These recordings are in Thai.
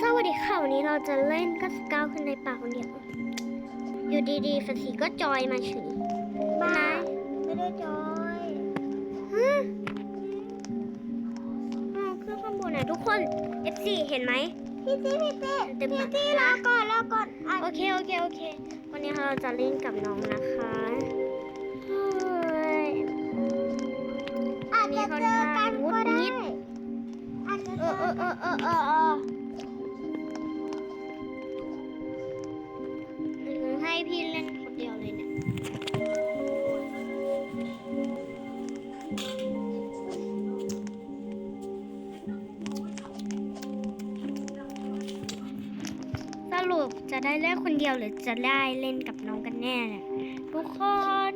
สวัสดีค่ะวันนี้เราจะเล่นก็สเก้าขึ้นในป่าคนเดียว อยู่ดีๆฟันสีก็จอยมาเฉยบ้านะไม่ได้จอยฮะอ๋อขึ้นข้างบนน่ะทุกคน F4 เห็นไหมพี่ตี้พี่ตี้เต็มพี่ปากตี้รอก่อนรอก่อนอะโอเคโอเคโอเค วันนี้เราจะเล่นกับน้องนะคะเฮ้ยอาจจะเจอกันก็ได้มีค่ อนข้างงุดงิดอาจจะเออเออเออเออให้พี่เล่นคนเดียวเลยเนี่ยสรุปจะได้เล่นคนเดียวหรือจะได้เล่นกับน้องกันแน่เนี่ยทุกคน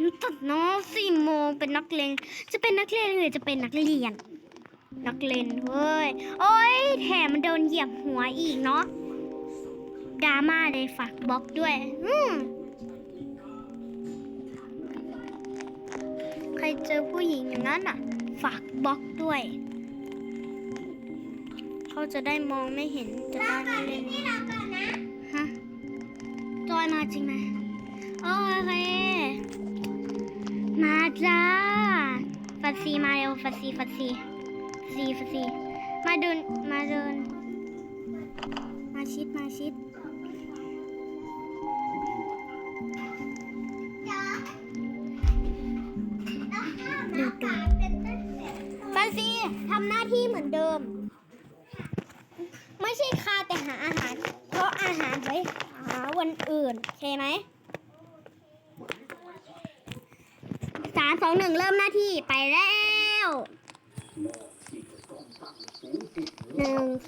นตัดน้องสี่โมงเป็นนักเลงจะเป็นนักเลงหรือจะเป็นนักเรียน นักเลงเว้ย โอ้ยแถมมันโดนเหยียบหัวอีกเนาะดราม่าเลยฝากบล็อกด้วย อืมใครเจอผู้หญิงอย่างนั้นอะ ฝากบล็อกด้วย เขาจะได้มองไม่เห็นจะได้ไม่เล่นฮะจอยมาจริงไหมโอเฟัดซีมาเร็วฟัดซีฟัดซีซีฟัดซีมาเดินมาเดิน มาชิดมาชิด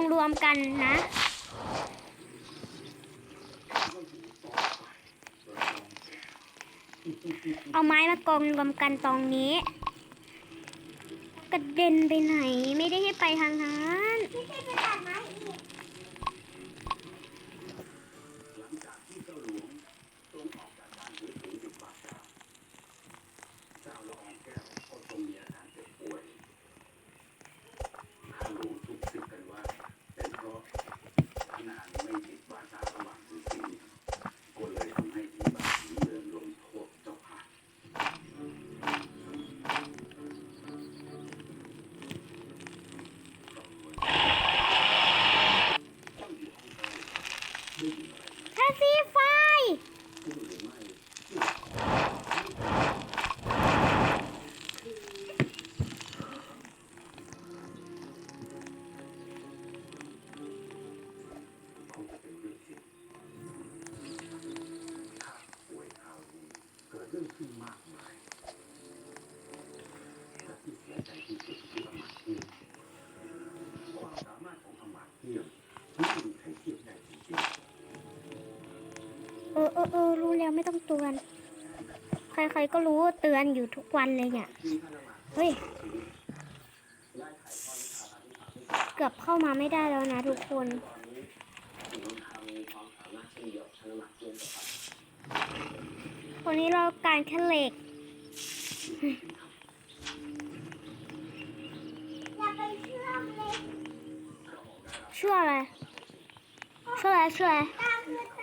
งรวมกันนะ เอาไม้มากองรวมกันตรงนี้ กระเด็นไปไหนไม่ได้ให้ไปทางนั้นพี่ตี้ไปตัดไม้ อเออเออรู้แล้วไม่ต้องเตือน ใครๆก็รู้เตือนอยู่ทุกวันเลยเนี่ย เฮ้ย เกือบเข้ามาไม่ได้แล้วนะทุกคนวันนี้เราการแค่เหล็กอย่าไปเชื่อเลยช่วยอะไรช่วยอะไรช่วยอะไร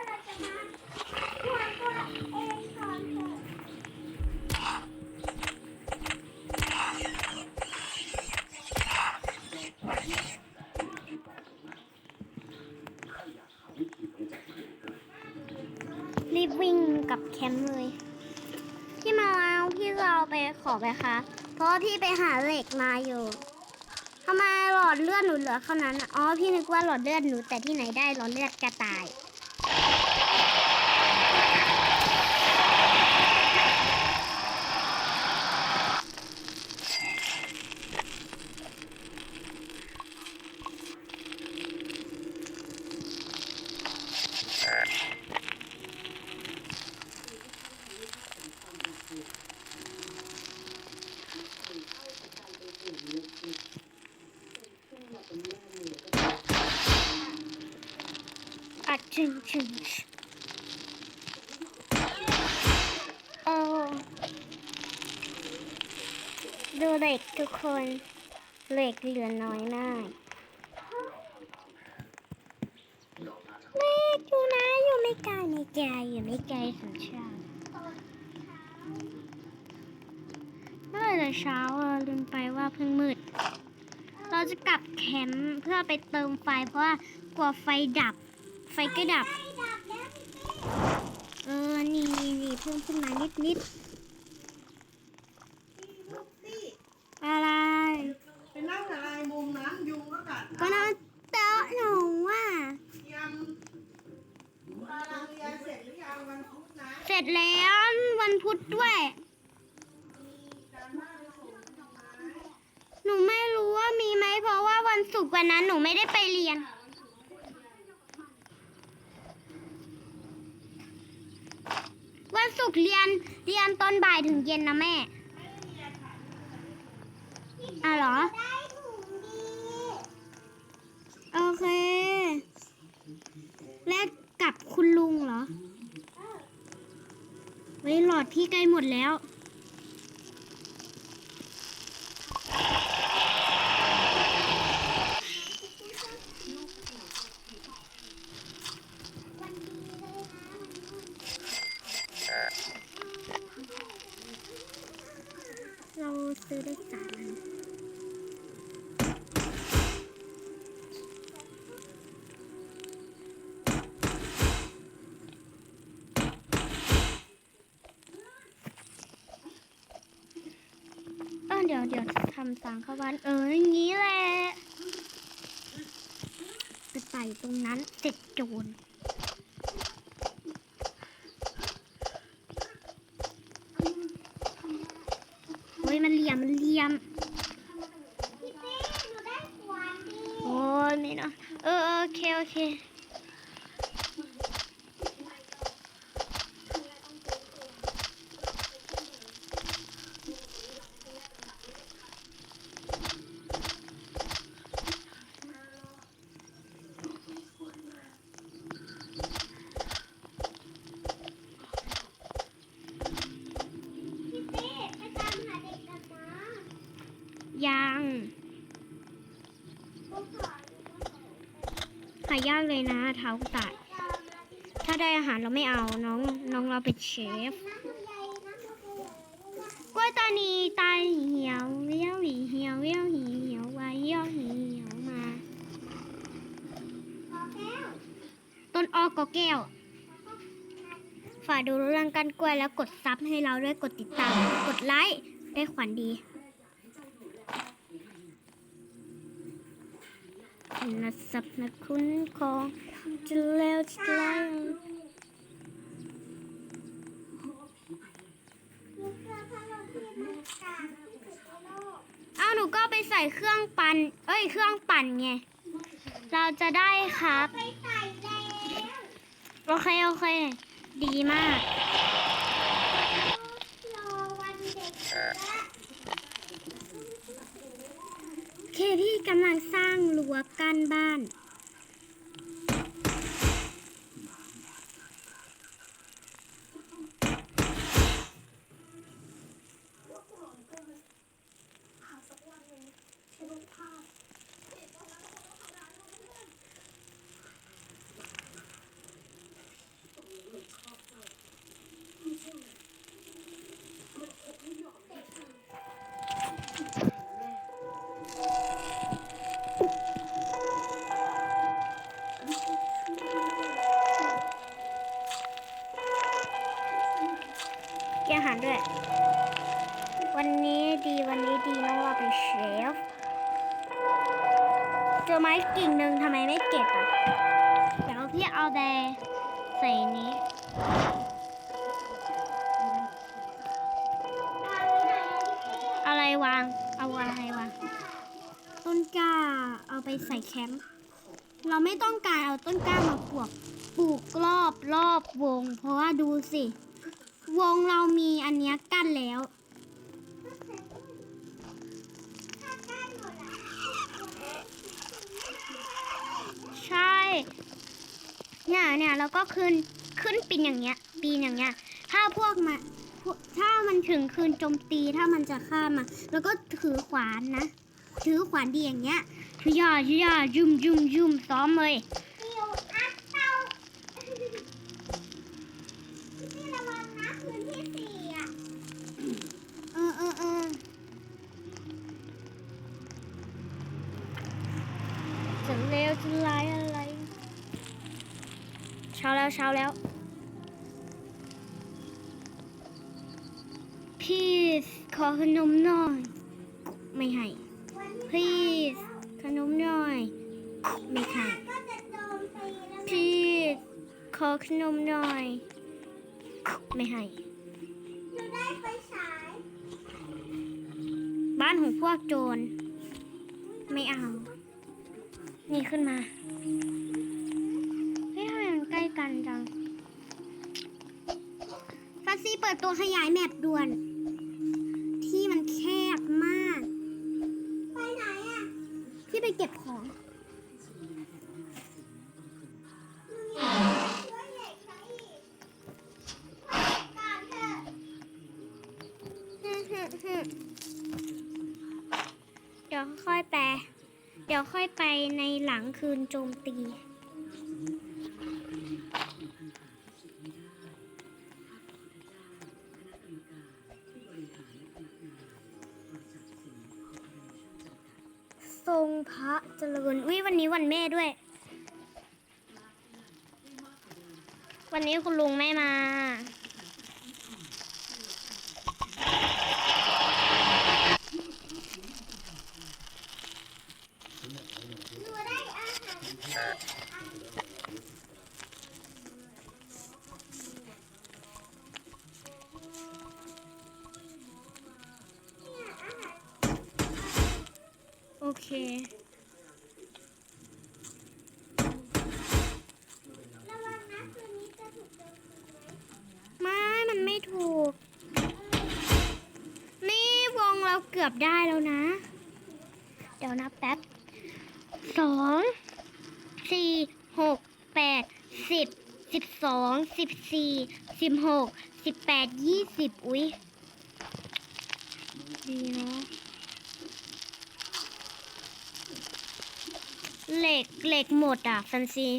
รีบวิ่งกลับแคมป์เลย พี่มาแล้วพี่เอาไปขอไปคะเพราะพี่ไปหาเหล็กมาอยู่ทำไมหลอดเลือดหนูเหลือเท่านั้นอะอ๋อพี่นึกว่าหลอดเลือดหนูแต่ที่ไหนได้หลอดเลือดกระต่าย อัดจึงจึงโอ้ดูเหล็ก ทุกคนเหล็กเหลือน้อยมากเล็กอยู่นะอยู่ไม่ไกลไม่ไกลอยู่ไม่ไกลสัญชาติเมื่อแต่เช้าอะลืมไปว่าเพิ่งมืด เราจะกลับแคมป์เพื่อไปเติมไฟเพราะว่ากลัวไฟดับ ไฟก็ดับ เออ นี่นี่นี่เพิ่มขึ้นมานิดนิด นี่ อะไร ไปนั่งอะไรมุมนั้นยุงก็กัด ก็น่าเตาะหนูว่า เรียนตารางเรียนเสร็จหรือยังวันพุธนะ เสร็จแล้ววันพุธด้วย การบ้านส่งทำไม หนูไม่รู้ว่ามีไหมเพราะว่าวัน ศุกร์วันนั้นหนูไม่ได้ไปเรียน วันศุกร์เรียนเรียนตอนบ่ายถึงเย็นนะแม่อะเหรอ โอเค และกับคุณลุงเหรอเฮ้หลอดพี่ใกล้หมดแล้ว วันดีเลยนะ เราซื้อได้สามอันเออเดี๋ยวเดี๋ยวทำตังข้านเอออย่างนี้แหละไปใส่ตรงนั้นเสร็จโจรเฮ้ยมันเหลี่ยมมันเหลี่ยม พี่เต้หนูได้ขวานดี โอ้ยไม่เนาะเออเออโอเค โอเค พี่เต้ไปตามหาเด็กกันนะ ยัง พวกขอ หายาก เลยนะเท้าตายตามมาดิถ้าได้อาหารเราไม่เอาน้องน้องเราเป็นเชฟกล้วยตานีตายเหี่ยวเวี้ยวหีเหี่ยวเวี้ยวหีเหี่ยววายเหี่ยวหีเหี่ยวมาต้นอ้อกอแก้วฝากดูเรื่องกันกล้วยแล้วกดซับให้เราด้วยกดติดตาม กดไลค์ได้ขวัญดี นะสับนะคุณของจะแล้วจะแล้วเองพัดลมที่มันกลางที่สุดในโลกเอาหนูก็ไปใส่เครื่องปั่น เอ้ย เครื่องปั่นไง เราจะได้ครับ โอเค โอเค ดีมาก รอวันเด็กละ เคที่กำลังสร้างรั้วกั้นบ้าน ด้วย วันนี้ดีวันนี้ดีน้องว่าเป็นเชฟ เจอไม้กิ่งหนึ่งทำไมไม่เก็บอะ เดี๋ยวพี่เอาแดใส่นี้อะไรวาง เอาอะไรวาง ต้นกล้าเอาไปใส่แคมป์ เราไม่ต้องการเอาต้นกล้ามาปลูก ปลูกรอบรอบวง เพราะว่าดูสิ วงเรามีอันเนี้ยกั้นแล้ว ใช่เนี่ยเนี่ยแล้วก็ขึ้นขึ้นปีนอย่างเงี้ยปีนอย่างเงี้ย ถ้าพวกมาถ้ามันถึงคืนโจมตีถ้ามันจะฆ่ามาแล้วก็ถือขวานนะ ถือขวานดีอย่างเงี้ยทุยาทุยายุ่มยุ่มยุ่มซ้อมเลย ช้าแล้วเช้าแล้ว พี่ขอขนมหน่อย ไม่ให้วันที่พี่ขนมหน่อย ไม่ให้ก็จะโจมตีแล้วพี่ขอขนมหน่อย ไม่ให้อยู่ได้ไฟฉายบ้านของพวกโจร ดตัวขยายแมปด่วน ที่มันแคบมาก ไปไหนอะ ที่ไปเก็บของช่วยเหล็กใช้อีกก่อนเถอะเดี๋ยวค่อยไป เดี๋ยวค่อยไปในหลังคืนโจมตี พระเจริญวิวันนี้วันแม่ด้วย วันนี้คุณลุงไม่มา ได้แล้วนะ เดี๋ยวนะแป๊บสองสี่หกแปดสิบสิบสองสิบสี่สิบหกสิบแปดยี่สิบอุ๊ยดีเนาะเหล็กเหล็กหมดอะฟันซี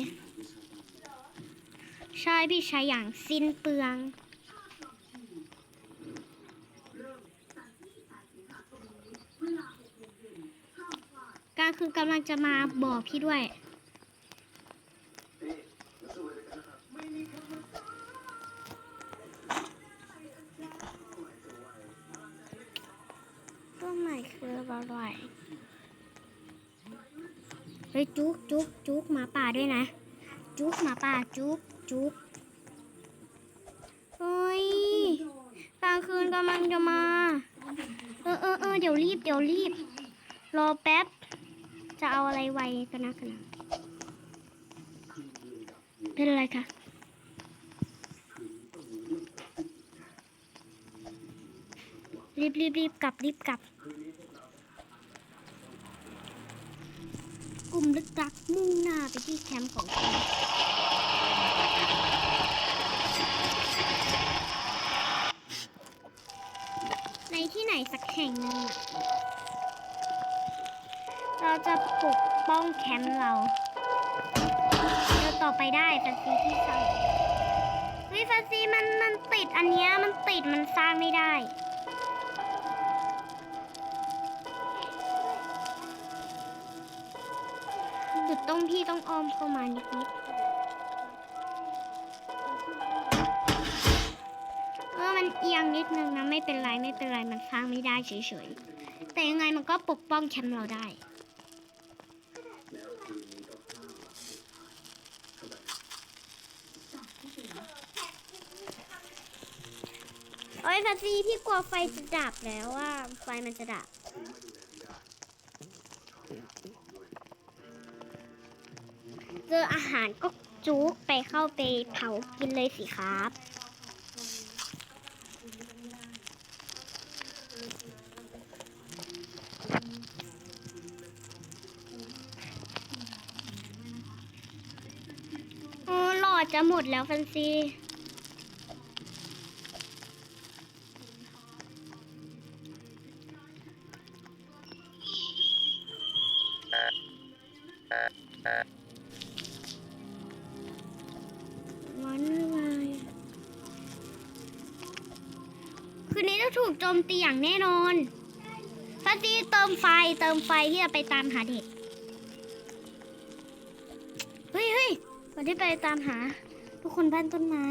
ใช่พี่ใช้อย่างสิ้นเปลือง การ คือกำลังจะมาบอกพี่ด้วยก็ไม่คืออะไรเฮ้ยจุกจุกจุกหมาป่าด้วยนะ จุกหมาป่าจุกจุกเฮ้ยกลางคืนกำลังจะมา เออเออเออเดี๋ยวรีบเดี๋ยวรีบ รอแป๊บ จะเอาอะไรไวกันนะกันนะเป็นอะไรคะรีบรีบรีบกลับรีบกลับ กลุ่มลึกลักมุ่งหน้าไปที่แคมป์ของคุณในที่ไหนสักแห่งหนึ่ง เราจะปกป้องแคมป์เราเดินต่อไปได้ฟันซีที่สองเฮ้ยฟันซีมันมันติดอันเนี้ยมันติดมันสร้างไม่ได้จุดต้องพี่ต้องอ้อมเข้ามานิดนิดเออมันเอียงนิดนึงนะไม่เป็นไรไม่เป็นไรมันสร้างไม่ได้เฉยๆแต่ยังไงมันก็ปกป้องแคมป์เราได้ โอ้ยพัซีพี่กลัวไฟจะดับแล้วว่าไฟมันจะดับ เจออาหารก็จุกไปเข้าไปเผากินเลยสิครับโอ้หลอดจะหมดแล้วฟันซีางแน่นอนฟันนี้เติมไฟเติมไฟที่จะไปตามหาเด็ก เฮ้ยเฮ้ยวันที่ไปตามหา ทุกคนบ้านต้นไม้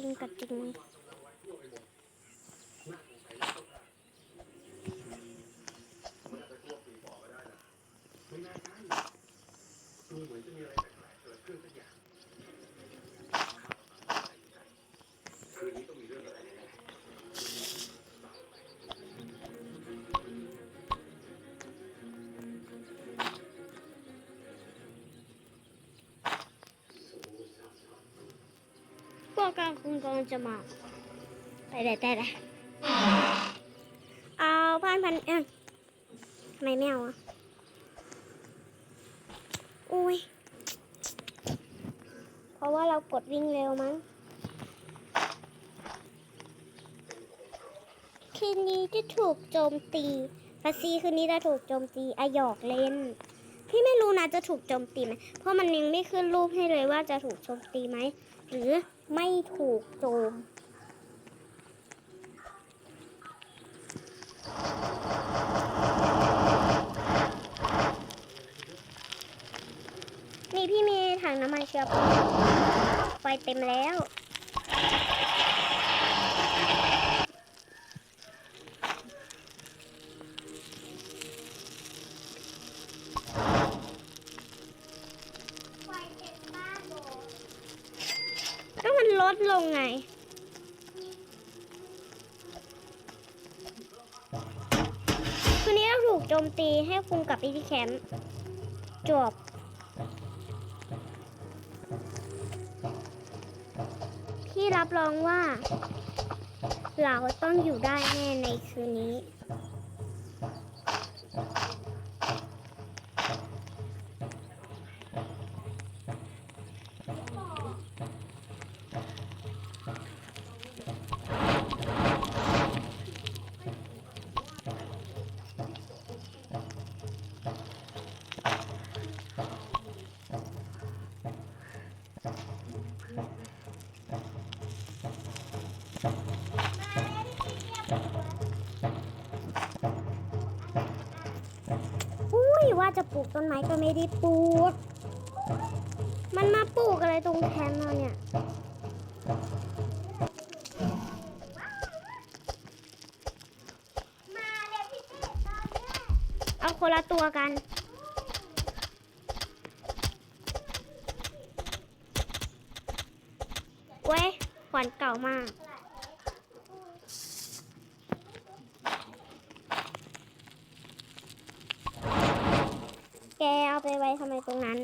จริ งกับจริงพวกลางคุณกำลังจะมาไปได้ได้ได้เอาพันพันเอ็มทำไมไม่เอาอะอุ้ยเพราะว่าเรากดวิ่งเร็วมั้งคืนนี้จะถูกโจมตีฟาซีคืนนี้จะถูกโจมตีอหยอกเล่น พี่ไม่รู้นะจะถูกโจมตีไหมเพราะมันยังไม่ขึ้นรูปให้เลยว่าจะถูกโจมตีไหม หรือ ไม่ถูกโจมนี่พี่มีถังน้ำมันเชื้อเพลิงไฟเต็มแล้ว คุณกับอีที่แคมป์จบพี่รับรองว่า เราต้องอยู่ได้แน่ในคืนนี้ ปลูกต้นไม้ก็ไม่ได้ปลูก มันมาปลูกอะไรตรงแคมป์เราเนี่ยเอาคนละตัวกัน เว้ยขวัญเก่ามากเอาไปไว้ทำไมตรงนั้น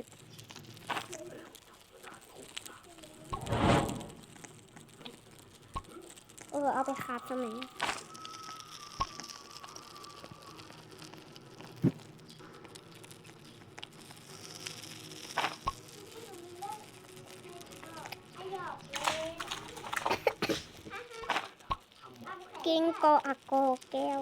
เออ เอาไปคาบทำไม ไอ้หยอกเลย กิงโกอะโกแก้ว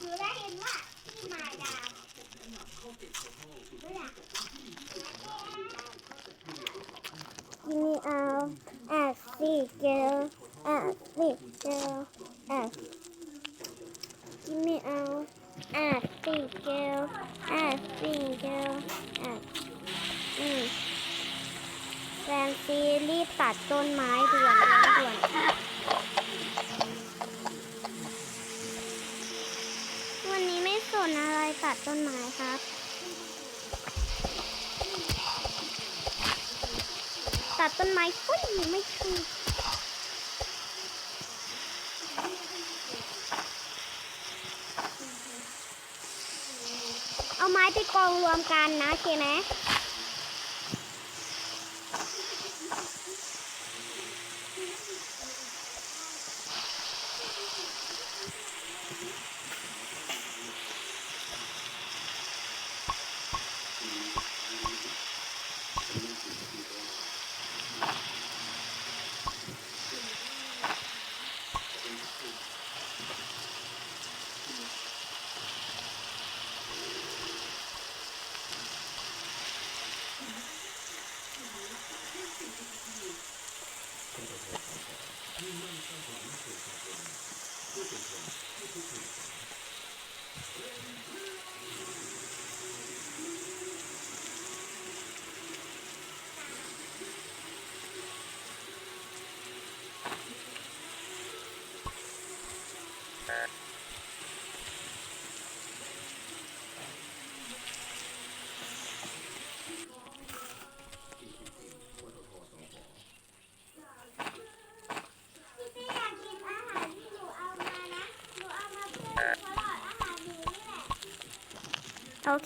หนูได้ยินว่าพี่มาดามไม่อยาก Give me out a sweet girl, a sweet girl, a Give me out a sweet girl, a sweet girl, a อืมแฟนซีรีบตัดต้นไม้ด่วนด่วนด่วนวันนี้ไม่สนอะไรตัดต้นไม้ครับ ตัดต้นไม้ฟุ้ยไม่ถูกเอาไม้ไปกองรวมกันนะโอเคไหม โอ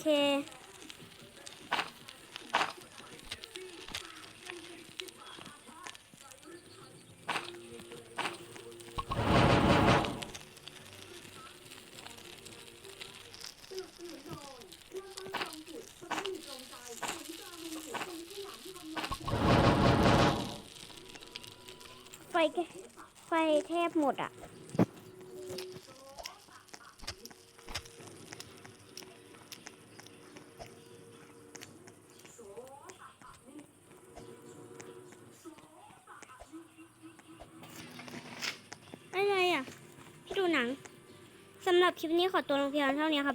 เคไฟแกไฟแทบหมดอะ อะไรอะ พี่ดูหนัง สำหรับ คลิปนี้ขอตัวลงเพียงเท่านี้ครับ